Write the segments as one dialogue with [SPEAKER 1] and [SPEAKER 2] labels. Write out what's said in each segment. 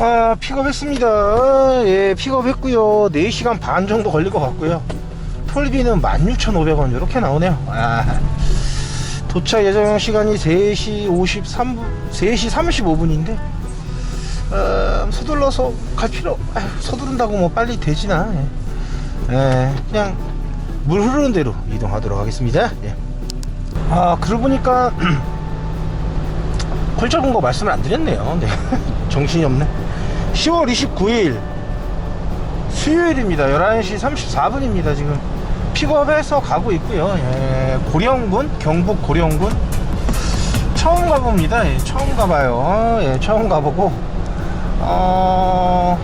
[SPEAKER 1] 아 픽업했습니다. 예 픽업했고요. 4시간 반 정도 걸릴 것 같고요. 톨비는 16,500원 이렇게 나오네요. 아, 도착 예정 시간이 3시 53분 3시 35분인데 어, 서둘러서 갈 필요 아휴, 서두른다고 뭐 빨리 되지나 예. 예, 그냥 물 흐르는 대로 이동하도록 하겠습니다. 예. 아 그러고 보니까 콜 적은 거 말씀을 안 드렸네요. 네. 정신이 없네 10월 29일 수요일입니다. 11시 34분입니다 지금. 픽업해서 가고 있고요. 예, 고령군 경북 고령군. 처음 가봅니다. 예, 처음 가봐요. 예, 처음 가보고. 어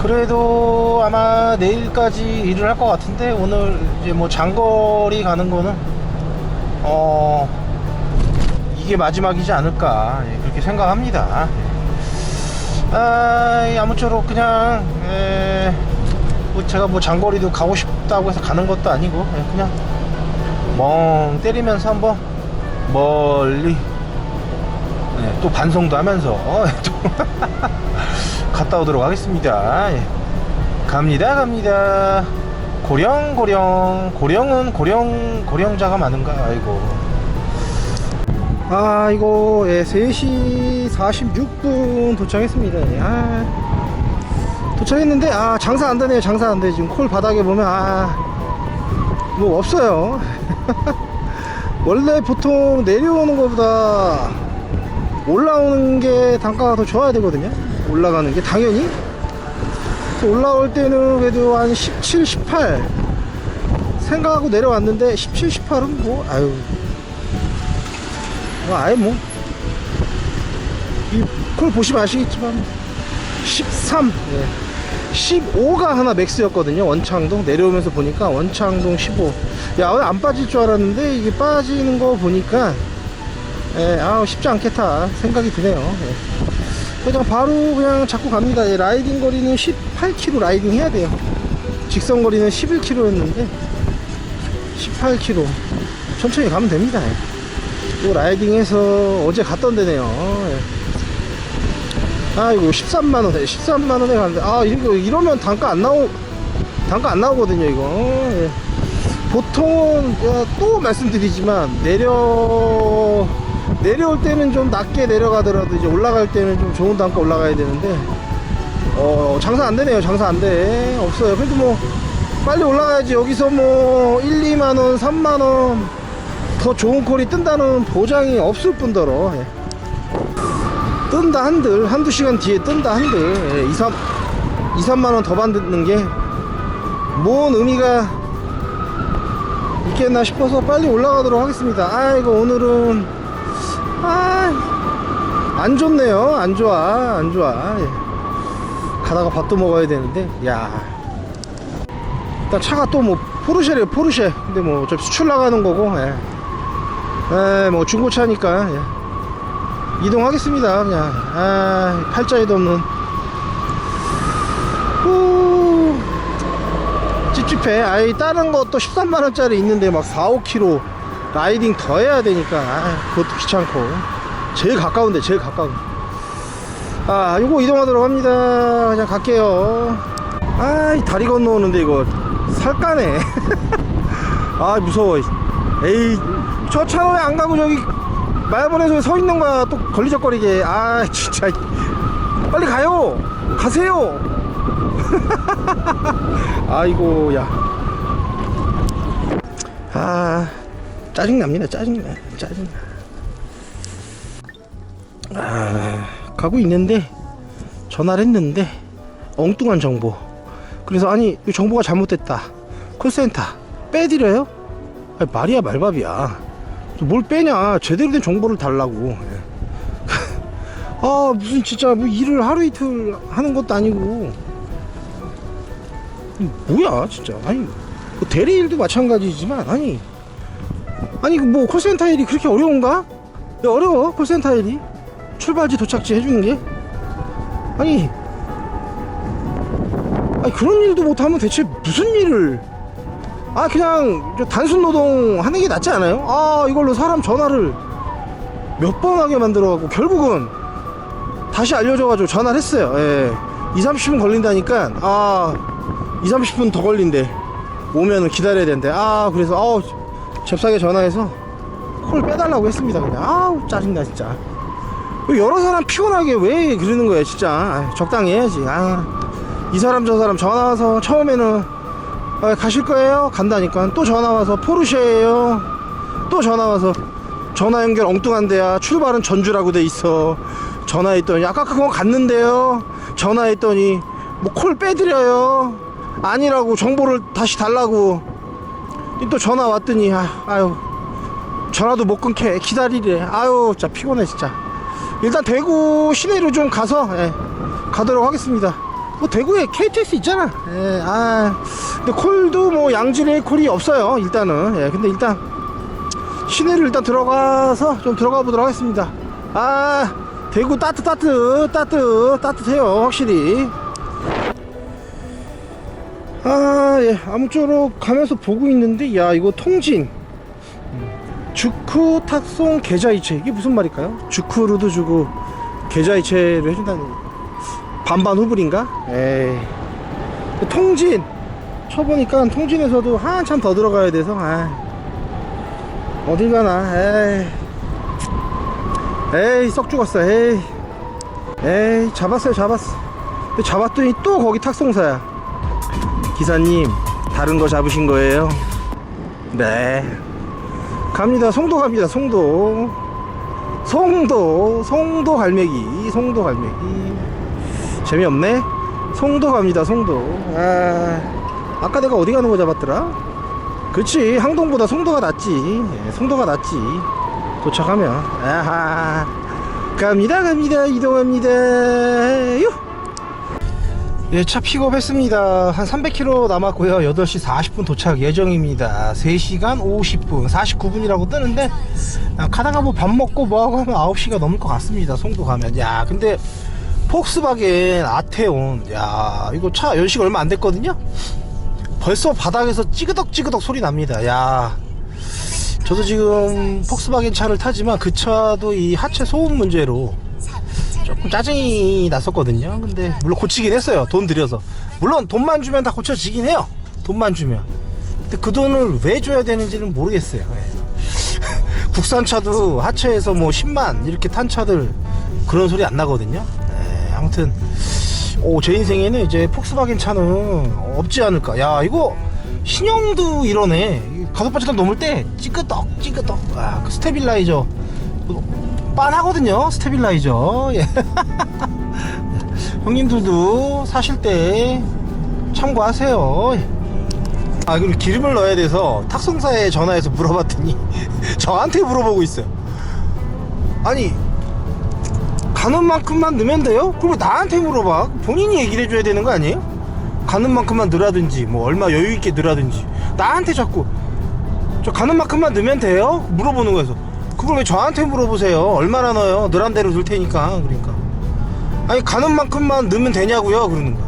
[SPEAKER 1] 그래도 아마 내일까지 일을 할 것 같은데 오늘 이제 뭐 장거리 가는 거는 어 이게 마지막이지 않을까 예, 그렇게 생각합니다. 예. 아, 이 아무쪼록 그냥 에, 뭐 제가 뭐 장거리도 가고 싶다고 해서 가는 것도 아니고 예, 그냥 멍 때리면서 한번 멀리 예, 또 반성도 하면서 또 갔다 오도록 하겠습니다. 예. 갑니다 갑니다. 고령 고령. 고령은 고령 고령자가 많은가? 아이고 아 이거 예, 3시 46분 도착했습니다. 예, 아, 도착했는데 아 장사 안 되네요 장사 안돼. 지금 콜 바닥에 보면 아뭐 없어요. 원래 보통 내려오는 것보다 올라오는 게 단가가 더 좋아야 되거든요. 올라가는 게 당연히. 올라올 때는 그래도 한 17, 18 생각하고 내려왔는데 17, 18은 뭐 아유 뭐 아예 뭐. 이콜 보시면 아시겠지만 13, 예. 15가 하나 맥스였거든요. 원창동 내려오면서 보니까 원창동 15. 야 오늘 안 빠질 줄 알았는데 이게 빠지는 거 보니까 예, 아 쉽지 않겠다 생각이 드네요. 예. 그냥 바로 그냥 잡고 갑니다. 예, 라이딩 거리는 18km 라이딩 해야 돼요. 직선 거리는 11km였는데 18km 천천히 가면 됩니다. 예. 또 라이딩해서 어제 갔던 데네요. 예. 아이고 13만원에 13만원에 가는데 아 이거 이러면 단가 안 나오 단가 안 나오거든요 이거 예. 보통은 야, 또 말씀드리지만 내려 내려올 때는 좀 낮게 내려가더라도 이제 올라갈 때는 좀 좋은 단가 올라가야 되는데 어 장사 안 되네요 장사 안돼 없어요 그래도 뭐 빨리 올라가야지 여기서 뭐 1, 2만원 3만원 더 좋은 콜이 뜬다는 보장이 없을 뿐더러 예. 뜬다 한들 한두 시간 뒤에 뜬다 한들 예, 2, 3, 2, 3만원 더 받는 게 뭔 의미가 있겠나 싶어서 빨리 올라가도록 하겠습니다 아이고 오늘은 아 안 좋네요 안 좋아 안 좋아 예. 가다가 밥도 먹어야 되는데 야 일단 차가 또 뭐 포르쉐래요 포르쉐 근데 뭐 어차피 수출 나가는 거고 예. 에, 뭐 중고차니까 예. 이동하겠습니다 그냥. 아 팔자에도 없는. 후. 찝찝해. 아이 다른 것도 13만원짜리 있는데 막 4, 5km 라이딩 더 해야 되니까. 아 그것도 귀찮고. 제일 가까운데 제일 가까운. 아 요거 이동하도록 합니다. 그냥 갈게요. 아이 다리 건너오는데 이거 살까네. 아 무서워 에이 저 차 왜 안 가고 저기 말벌에서 서 있는 거야. 또 걸리적거리게. 아 진짜. 빨리 가요. 가세요. 아이고 야아 짜증납니다. 짜증나. 짜증나. 아 가고 있는데 전화를 했는데 엉뚱한 정보. 그래서 아니 이 정보가 잘못됐다. 콜센터 빼드려요? 아니, 말이야 말밥이야. 뭘 빼냐? 제대로 된 정보를 달라고. 예. 아 무슨 진짜 뭐 일을 하루 이틀 하는 것도 아니고. 이 뭐야 진짜. 아니 뭐 대리 일도 마찬가지지만 아니. 아니 그뭐 콜센터 일이 그렇게 어려운가? 야, 어려워 콜센터 일이? 출발지 도착지 해주는 게? 아니. 아니 그런 일도 못하면 대체 무슨 일을 아 그냥 저 단순 노동 하는 게 낫지 않아요? 아 이걸로 사람 전화를 몇 번 하게 만들어 갖고 결국은 다시 알려줘가지고 전화를 했어요. 예. 2, 30분 걸린다니까, 아, 2, 30분 더 걸린대. 오면은 기다려야 된대. 아, 그래서, 아우, 잽싸게 전화해서 콜 빼달라고 했습니다. 그냥. 아우, 짜증나, 진짜. 여러 사람 피곤하게 왜 그러는 거야, 진짜. 아, 적당히 해야지. 아, 이 사람 저 사람 전화 와서 처음에는 아, 가실 거예요? 간다니까. 또 전화 와서 포르쉐예요. 또 전화 와서 전화 연결 엉뚱한데야. 출발은 전주라고 돼 있어. 전화했더니 아까 그거 갔는데요. 전화했더니 뭐 콜 빼드려요. 아니라고 정보를 다시 달라고. 또 전화 왔더니 아, 아유 전화도 못 끊게 기다리래. 아유 진짜 피곤해 진짜. 일단 대구 시내로 좀 가서 예, 가도록 하겠습니다. 뭐 대구에 KTX 있잖아. 예, 아 근데 콜도 뭐 양질의 콜이 없어요. 일단은 예, 근데 일단 시내를 일단 들어가서 좀 들어가 보도록 하겠습니다. 아 대구 따뜻 따뜻 따뜻 따뜻해요 확실히. 아, 예. 아무쪼록 가면서 보고 있는데, 야, 이거 통진. 주쿠 탁송 계좌이체. 이게 무슨 말일까요? 주쿠로도 주고, 계좌이체를 해준다는. 반반 후불인가? 에이. 통진. 쳐보니까 통진에서도 한참 더 들어가야 돼서, 아. 어딜 가나, 에이. 에이, 썩 죽었어, 에이. 에이, 잡았어요, 잡았어. 잡았더니 또 거기 탁송사야. 기사님 다른 거 잡으신 거예요? 네 갑니다 송도 갑니다 송도 송도 송도 갈매기 송도 갈매기 재미없네 송도 갑니다 송도 아 아까 내가 어디 가는 거 잡았더라 그렇지 항동보다 송도가 낫지 예, 송도가 낫지 도착하면 아하 갑니다 갑니다 이동합니다 유 예, 차 픽업했습니다. 한 300km 남았고요. 8시 40분 도착 예정입니다. 3시간 50분, 49분이라고 뜨는데 아, 가다가 뭐 밥 먹고 뭐 하고 하면 9시가 넘을 것 같습니다. 송도 가면. 야, 근데 폭스바겐 아테온. 야, 이거 차 연식 얼마 안 됐거든요. 벌써 바닥에서 찌그덕찌그덕 소리 납니다. 야. 저도 지금 폭스바겐 차를 타지만 그 차도 이 하체 소음 문제로 조금 짜증이 났었거든요. 근데 물론 고치긴 했어요. 돈 들여서. 물론 돈만 주면 다 고쳐지긴 해요. 돈만 주면. 근데 그 돈을 왜 줘야 되는지는 모르겠어요. 예. 국산차도 하체에서 뭐 10만 이렇게 탄 차들 그런 소리 안 나거든요. 예, 아무튼 오, 제 인생에는 이제 폭스바겐 차는 없지 않을까. 야 이거 신형도 이러네. 가속 바지도 넘을 때 찌끄덕 찌끄덕. 아, 그 스테빌라이저 빤하거든요 스테빌라이저 예. 형님들도 사실 때 참고하세요 예. 아 그리고 기름을 넣어야 돼서 탁송사에 전화해서 물어봤더니 저한테 물어보고 있어요 아니 가는 만큼만 넣으면 돼요? 왜 나한테 물어봐 본인이 얘기를 해줘야 되는 거 아니에요? 가는 만큼만 넣으라든지 뭐 얼마 여유 있게 넣으라든지 나한테 자꾸 저 가는 만큼만 넣으면 돼요? 물어보는 거에서 그걸 왜 저한테 물어보세요? 얼마나 넣어요? 너란 대로 넣을 테니까 그러니까 아니 가는 만큼만 넣으면 되냐고요? 그러는 거야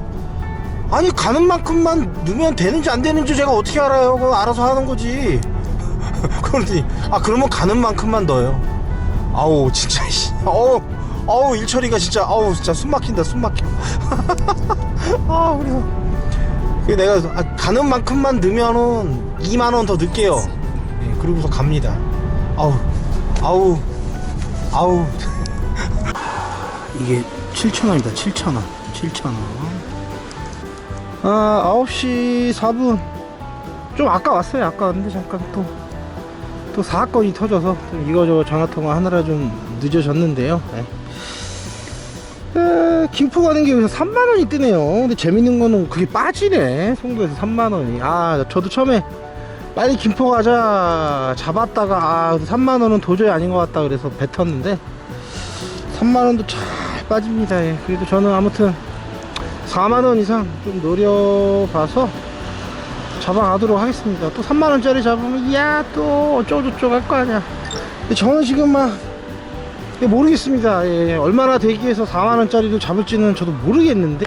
[SPEAKER 1] 아니 가는 만큼만 넣으면 되는지 안 되는지 제가 어떻게 알아요? 그거 알아서 하는 거지 그러더니 아 그러면 가는 만큼만 넣어요 아우 진짜 씨 어우 어우 일처리가 진짜 아우 진짜 숨 막힌다 숨 막혀. 아 그래서 내가 아, 가는 만큼만 넣으면은 2만원 더 넣을게요. 예, 그러고서 갑니다. 아우 아우 아우. 이게 7,000원입니다 7,000원 7,000원. 아 9시 4분. 좀 아까 왔어요 아까 왔는데 잠깐 또또 사건이 터져서 좀 이거저거 전화통화 하느라 좀 늦어졌는데요. 네. 에, 김포 가는 게 여기서 3만원이 뜨네요. 근데 재밌는 거는 그게 빠지네. 송도에서 3만원이. 아 저도 처음에 빨리 김포 가자 잡았다가 아 3만원은 도저히 아닌 것 같다 그래서 뱉었는데 3만원도 잘 빠집니다. 예. 그래도 저는 아무튼 4만원 이상 좀 노려봐서 잡아가도록 하겠습니다. 또 3만원짜리 잡으면 야또 어쩌고저쩌고 할 거 아니야. 근데 저는 지금 막 예, 모르겠습니다. 예, 얼마나 대기해서 4만원짜리를 잡을지는 저도 모르겠는데.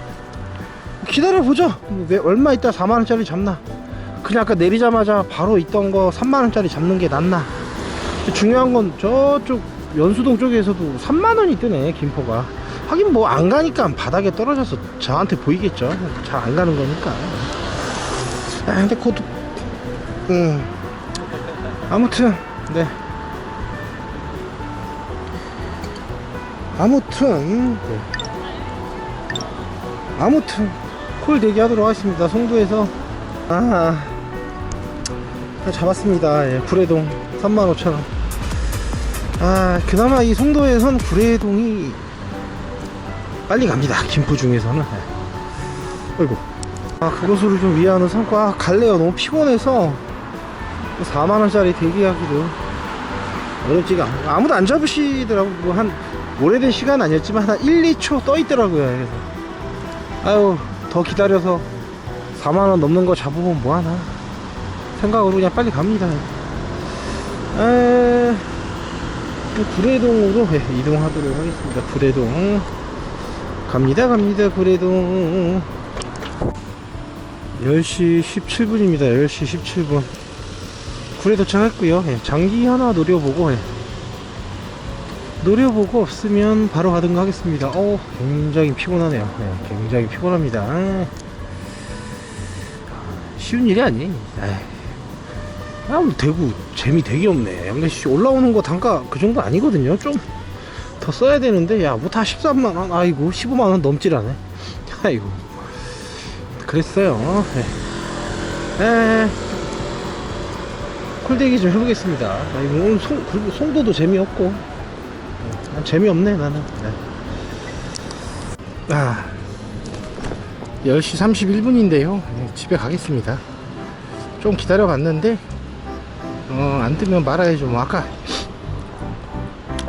[SPEAKER 1] 기다려보죠. 왜 얼마 있다 4만원짜리 잡나. 그냥 아까 내리자마자 바로 있던 거 3만원짜리 잡는 게 낫나. 중요한 건 저쪽 연수동 쪽에서도 3만원이 뜨네 김포가. 하긴 뭐 안 가니까 바닥에 떨어져서 저한테 보이겠죠. 잘 안 가는 거니까. 아 근데 그것도 음. 아무튼 네 아무튼 네. 아무튼 콜 대기하도록 하겠습니다 송도에서. 아 잡았습니다. 예, 구례동 35,000원. 아 그나마 이 송도에선 구례동이 빨리 갑니다 김포 중에서는. 예. 어이구. 아 그것으로 좀 위안을 삼고 아 갈래요. 너무 피곤해서 4만원짜리 대기하기도 어렵지가 않아요 아무도 안 잡으시더라고. 뭐한 오래된 시간 아니었지만 한 1, 2초 떠 있더라고요. 그래서 아유 더 기다려서 4만 원 넘는 거 잡으면 뭐 하나? 생각으로 그냥 빨리 갑니다. 에... 구례동으로 예, 이동하도록 하겠습니다. 구례동. 갑니다 갑니다 구례동. 10시 17분입니다. 10시 17분. 구례 도착했고요. 예, 장기 하나 노려보고 예. 노려보고 없으면 바로 가든가 하겠습니다. 어 굉장히 피곤하네요. 예, 굉장히 피곤합니다. 아, 쉬운 일이 아니 아, 뭐 대구 재미 되게 없네. 근데 씨, 올라오는 거 단가 그 정도 아니거든요. 좀 더 써야 되는데 야 뭐 다 13만원 아이고 15만원 넘질 않네. 아이고. 그랬어요. 예. 에 콜대기 좀 해보겠습니다. 아이고 오늘 송, 그리고 송도도 재미없고 난 재미없네 나는. 네. 아 10시 31분인데요. 집에 가겠습니다. 좀 기다려 봤는데 어, 안 뜨면 말아야죠. 뭐 아까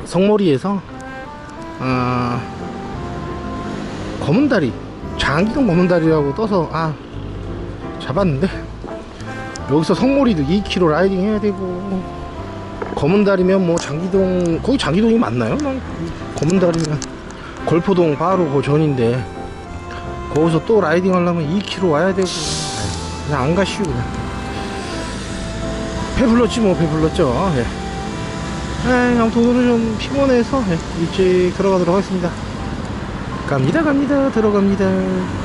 [SPEAKER 1] 성모리에서 어, 검은다리 장기동 검은다리라고 떠서 아 잡았는데 여기서 성모리도 2km 라이딩 해야 되고 검은다리면 뭐 장기동 거기 장기동이 맞나요? 난 검은다리면 골포동 바로 그 전인데 거기서 또 라이딩 하려면 2km 와야 되고 그냥 안 가시고 그냥 배불렀지 뭐 배불렀죠 예. 에이, 아무튼 오늘은 좀 피곤해서 예, 일찍 들어가도록 하겠습니다 갑니다 갑니다 들어갑니다